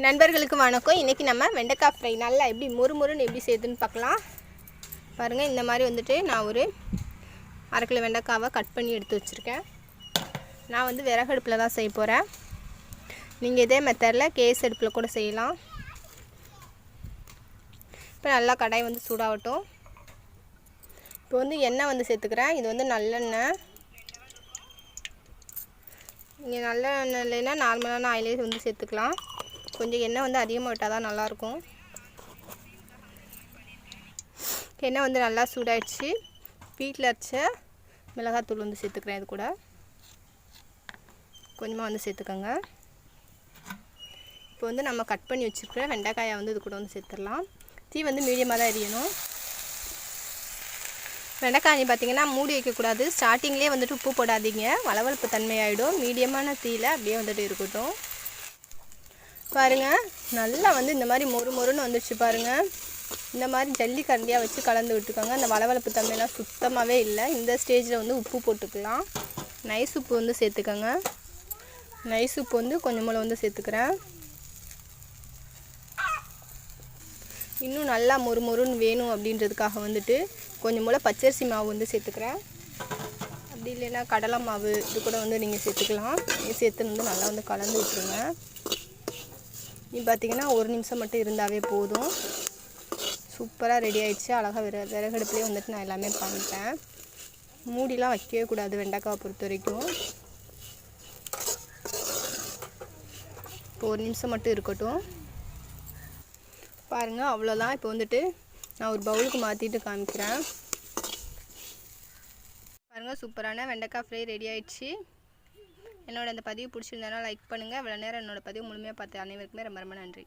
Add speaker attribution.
Speaker 1: நண்பர்களுக்கு வணக்கம். இன்றைக்கி நம்ம வெண்டைக்காய் ஃப்ரை நல்லா எப்படி முறுமுறுன்னு எப்படி செய்யுதுன்னு பார்க்கலாம். பாருங்கள் இந்த மாதிரி வந்துட்டு நான் ஒரு அரை கிலோ வெண்டைக்காவை கட் பண்ணி எடுத்து வச்சுருக்கேன். நான் வந்து விறகடுப்பில் தான் செய்ய போகிறேன் நீங்கள் இதே மெத்தடில் கேஸ் அடுப்பில் கூட செய்யலாம். இப்போ நல்லா கடாய் வந்து சூடாகட்டும். இப்போ வந்து எண்ணெய் வந்து சேர்த்துக்கிறேன். இது வந்து நல்லெண்ணெய். நீங்கள் நல்ல எண்ணெய் இல்லைன்னா நார்மலான ஆயிலே வந்து சேர்த்துக்கலாம். கொஞ்சம் எண்ணெய் வந்து அதிகமாக விட்டால் தான் நல்லாயிருக்கும். எண்ணெய் வந்து நல்லா சூடாயிடுச்சு. வீட்டில் அரைச்ச மிளகாத்தூள் வந்து சேர்த்துக்கிறேன் இது கூட. கொஞ்சமாக வந்து சேர்த்துக்கோங்க. இப்போ வந்து நம்ம கட் பண்ணி வச்சுருக்கிற வெண்டைக்காயை வந்து இது கூட வந்து சேர்த்துடலாம். தீ வந்து மீடியமாக தான் எரியணும். வெண்டைக்காய் பார்த்தீங்கன்னா மூடி வைக்கக்கூடாது ஸ்டார்டிங்லேயே வந்துட்டு உப்பு போடாதீங்க. வளவளப்பு தன்மையாகிடும் மீடியமான தீயில் அப்படியே வந்துட்டு இருக்கட்டும். பாருங்கள் நல்லா வந்து இந்த மாதிரி மொறு மொறுன்னு வந்துடுச்சு பாருங்கள் இந்த மாதிரி ஜல்லி கரண்டியாக வச்சு கலந்து விட்டுக்கோங்க. அந்த வளவளப்பு தன்மையெல்லாம் சுத்தமாகவே இல்லை. இந்த ஸ்டேஜில் வந்து உப்பு போட்டுக்கலாம். நைஸ் உப்பு வந்து சேர்த்துக்கோங்க. நைஸ் உப்பு வந்து கொஞ்சம் வந்து சேர்த்துக்கிறேன். இன்னும் நல்லா மொறு மொறுன்னு வேணும் அப்படின்றதுக்காக வந்துட்டு கொஞ்சம் போல் பச்சரிசி மாவு வந்து சேர்த்துக்கிறேன். அப்படி இல்லைன்னா கடலை மாவு இது கூட வந்து நீங்கள் சேர்த்துக்கலாம். இது சேர்த்து வந்து நல்லா வந்து கலந்து விட்டுருங்க. நீ பார்த்தீங்கன்னா ஒரு நிமிஷம் மட்டும் இருந்தாவே போதும். சூப்பராக ரெடி ஆகிடுச்சு அழகாக விற விறகடுப்புலேயே வந்துட்டு நான் எல்லாமே பண்ணிட்டேன். மூடிலாம் வைக்கவே கூடாது வெண்டைக்காவை பொறுத்த வரைக்கும். இப்போ ஒரு நிமிஷம் மட்டும் இருக்கட்டும். பாருங்கள் அவ்வளோதான் இப்போ வந்துட்டு நான் ஒரு பவுலுக்கு மாற்றிட்டு காமிக்கிறேன். பாருங்கள் சூப்பரான வெண்டைக்காய் ஃப்ரை ரெடி ஆயிடுச்சு. என்னோட அந்த பதிவு பிடிச்சிருந்தனா லைக் பண்ணுங்கள் இவ்வளோ நேரம் என்னோட பதிவு முழுமையாக பார்த்த அனைவருக்குமே ரொம்ப ரொம்ப நன்றி.